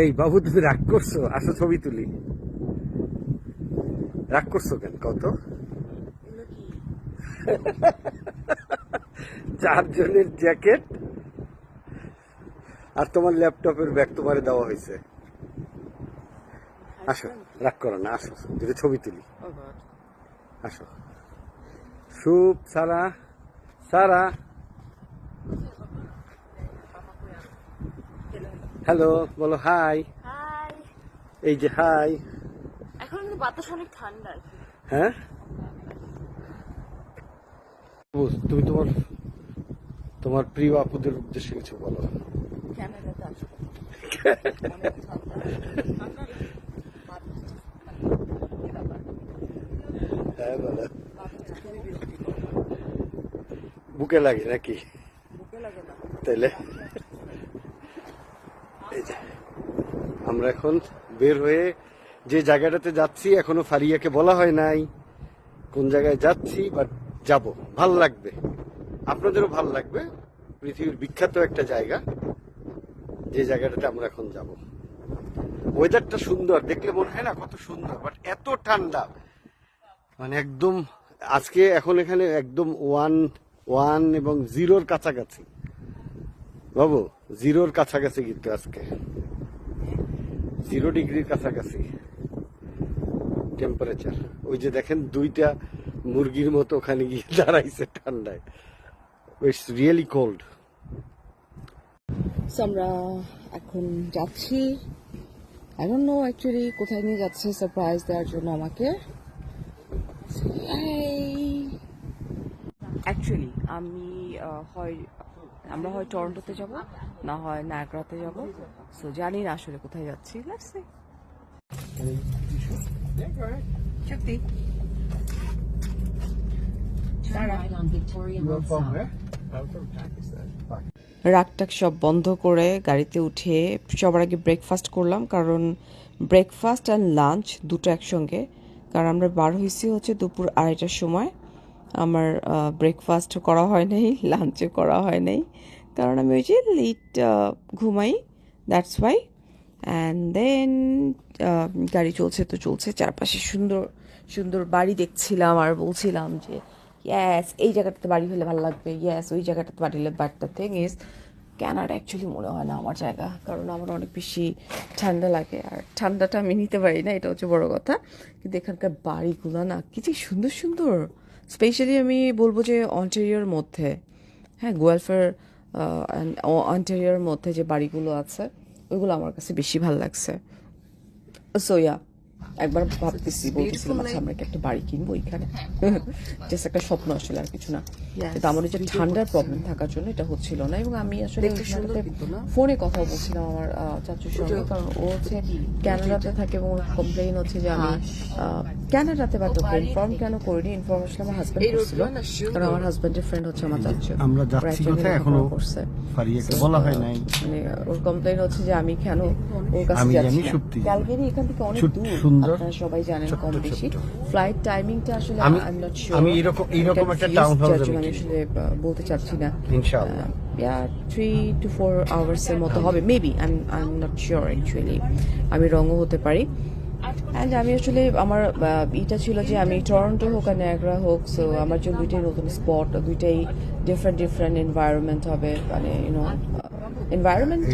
এই বাবু তুমি রাগ করছ? আসো ছবি তুলি। রাগ করছ কেন? কত চারজনের জ্যাকেট আর তোমার ল্যাপটপের ব্যাগ তোমারে দেওয়া হয়েছে। আসো রাগ করো না আসো দুটো ছবি তুলি। আসো। সুপ সারা সারা। হ্যালো বলো হাই হাই এই যে হাই এখন বাতাস অনেক ঠান্ডা। হ্যাঁ? তুমি তোমার তোমার প্রিয় আপুদের উদ্দেশ্যে কিছু বলো? হ্যাঁ। বুকে লাগে নাকি? বুকে লাগে না। তাইলে? আমরা এখন বের হয়ে যে জায়গাটাতে যাচ্ছি, এখনও ফারিয়াকে বলা হয় নাই কোন জায়গায় যাচ্ছি বাট যাব। ভালো লাগবে। আপনাদেরও ভালো লাগবে। পৃথিবীর বিখ্যাত একটা জায়গা, যে জায়গাটাতে আমরা এখন যাব। ওয়েদারটা সুন্দর, দেখলে মনে হয় না কত সুন্দর বাট এত ঠান্ডা। মানে একদম, আজকে এখন এখানে একদম ওয়ান ওয়ান এবং জিরোর কাছাকাছি। বাবু, জিরোর কাছাকাছি কিন্তু আজকে। জিরো ডিগ্রির কাছাকাছি টেম্পারেচার ওই যে দেখেন, দুইটা মুরগির মতো ওখানে গিয়ে দাঁড়াইছে ঠান্ডায়। ইটস রিয়েলি কোল্ড আমরা এখন যাচ্ছি। আই নো অ্যাকচুয়ালি কোথায় নিয়ে যাচ্ছে সারপ্রাইজ দেওয়ার জন্য আমাকে। অ্যাকচুয়ালি আমি হয় আমরা হয় টরন্টোতে যাব না হয় নায়গ্রাতে যাব। সো জানি না আসলে কোথায় যাচ্ছি। South. রাগটাক সব বন্ধ করে গাড়িতে উঠে সবার আগে ব্রেকফাস্ট করলাম কারণ ব্রেকফাস্ট অ্যান্ড লাঞ্চ দুটো একসঙ্গে কারণ আমরা বার হয়েছি হচ্ছে দুপুর আড়াইটার সময়। আমার ব্রেকফাস্ট করা হয় নাই লাঞ্চও করা হয় নাই। কারণ আমি ওই যে লিট ঘুমাই দ্যাটস ওয়াই অ্যান্ড দেন গাড়ি চলছে তো চলছে, চারপাশে সুন্দর সুন্দর বাড়ি দেখছিলাম আর বলছিলাম যে ইয়াস এই জায়গাটাতে বাড়ি হলে ভালো লাগবে ইয়াস ওই জায়গাটাতে বাড়ি হলে but the thing is Canada actually মনে হয় না আমার জায়গা, কারণ আমার অনেক বেশি ঠান্ডা লাগে। আর ঠান্ডাটা আমি নিতে পারি না, এটা হচ্ছে বড় কথা। কিন্তু এখানকার বাড়িগুলো না, কি যে সুন্দর সুন্দর। স্পেশালি আমি বলব যে অন্টেরিয়র মধ্যে হ্যাঁ গোয়ালফেয়ার অন্টেরিয়র মধ্যে যে বাড়িগুলো আছে ওইগুলো আমার কাছে বেশি ভালো লাগছে। সো ইয়া একবার ভাবতেছি বলতেছিলাম আচ্ছা আমরা কি একটা বাড়ি কিনবো এখানে? জাস্ট একটা স্বপ্ন আসলে আর কিছু না। কিন্তু আমার যে ঠান্ডার প্রবলেম থাকার জন্য এটা হচ্ছিল না এবং আমি আসলে ফোনে কথা বলছিলাম আমার আহ, চাচুর সঙ্গে। কারণ ও হচ্ছে ক্যানাডাতে থাকে এবং কমপ্লেইন হচ্ছে যে আমি ক্যানাডাতে বা তো ইনফর্ম কেন করিনি ইনফর্ম আসলে আমার হাজব্যান্ড করছিল। কারণ আমার হাজব্যান্ডের ফ্রেন্ড হচ্ছে আমার চাচু। আমরা ওরা যাচ্ছি কোথায় এখনও করছে বলা হয় নাই। মানে ওর কমপ্লেইন হচ্ছে যে আমি কেন ওর কাছে যাচ্ছি। ক্যালগেরি এখান থেকে অনেক দূর। সুন্দর, সবাই জানেন ছোট্ট কম বেশি। ফ্লাইট টাইমিংটা আসলে আমি- আই নট শিওর আমি এরকম- এরকম একটা town hall আমি আসলে বলতে চাচ্ছি না। ইনশাআল্লাহ। ইয়া টু ফোর আওয়ার্স এর মতো হবে। Maybe I I'm not sure actually আমি রঙও হতে পারি। অ্যান্ড আমি আসলে আমার ইটা ছিল যে আমি টরন্টো হোক আর ন্যাগ্রা হোক সো আমার জন্য দুইটাই নতুন স্পট দুইটাই ডিফারেন্ট ডিফারেন্ট এনভায়রনমেন্ট হবে। মানে ইউনো এনভায়রনমেন্ট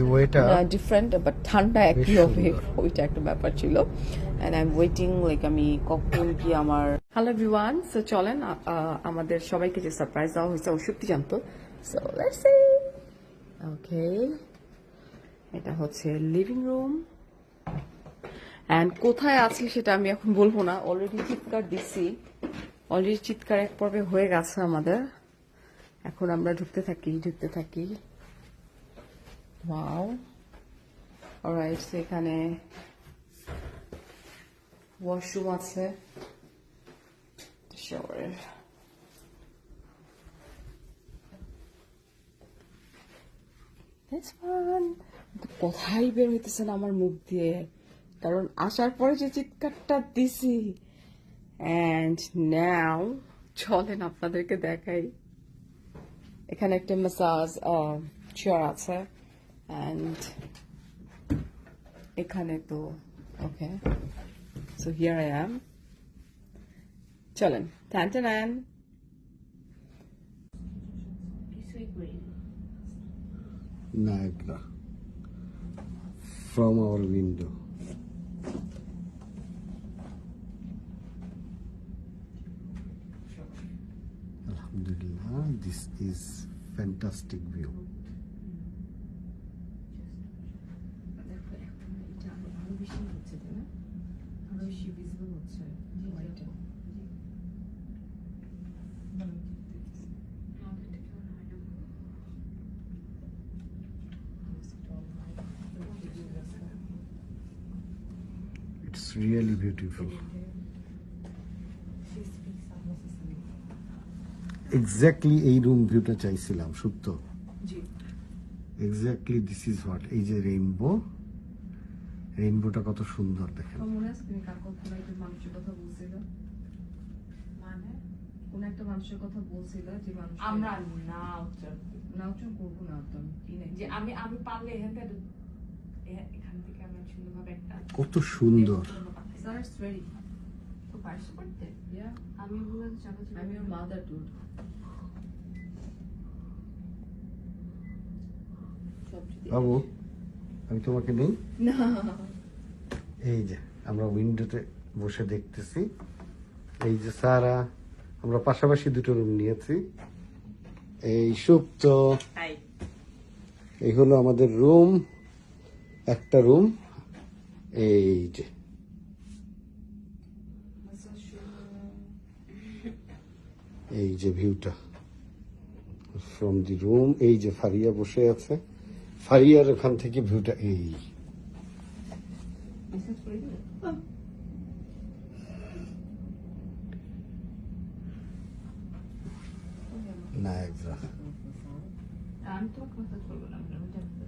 ডিফারেন্ট বাট ঠান্ডা একই হবে। ওইটা একটা ব্যাপার ছিল। অ্যান্ড আই ওয়েটিং লাইক আমি কখন কি আমার হ্যালো এভরিওয়ান সো চলেন আমাদের সবাইকে যে সারপ্রাইজ দেওয়া হয়েছে, ও সত্যি জানতো। সো লেটস সি ওকে এটা হচ্ছে লিভিং রুম অ্যান্ড কোথায় আছি সেটা আমি এখন বলব না। অলরেডি চিৎকার দিচ্ছি। অলরেডি চিৎকার এক পর্বে হয়ে গেছে আমাদের। এখন আমরা ঢুকতে থাকি ঢুকতে থাকি। ওয়াও অলরাইট এখানে ওয়াশরুম আছে। শাওয়ারের কথাই বের হইতেছে না আমার মুখ দিয়ে? কারণ আসার পরে যে চিৎকারটা দিছি। অ্যান্ড নাও চলেন আপনাদেরকে দেখাই। এখানে একটা ম্যাসাজ চেয়ার আছে। অ্যান্ড এখানে তো okay So here I am. Chalan. Tantanan. Niagara from our window. Alhamdulillah, this is fantastic view. It's really beautiful. Exactly এই রুম ভিউটা চাইছিলাম সত্য? এক্স্যাক্টলি দিস ইজ হোয়াট এই যে রেইনবো রেইনবোটা কত সুন্দর দেখেন। মনে আছে তুমি কার কোন একটা মানুষের কথা বলছিল? মানে? কোন একটা মানুষের কথা বলছিল যে মানুষ আমরা না উচ্চার করি। নাউচন করব না তো যে আমি আমি পারলে এখান থেকে এ- এখান থেকে আমি সুন্দরভাবে একটা কত সুন্দর। স্যার ইটস ভেরি পারছ করতে। আমি বলে চাপা আমি ওর মাদার ডুড বাবু। আমি তোমাকে নেই? এই যে আমরা উইন্ডোতে বসে দেখতেছি। এই যে সারা আমরা পাশাপাশি দুটো রুম নিয়েছি। এই সুপ্ত। এই হলো আমাদের রুম একটা রুম এই যে। এই যে ভিউটা ফ্রম দি রুম এই যে ফারিয়া বসে আছে। ফারিয়ার ওখান থেকে ভিউটা এই মেসেজ করে দিলে নায়াগ্রা আমি তোমাকে মেসেজ করব না আমি জানতে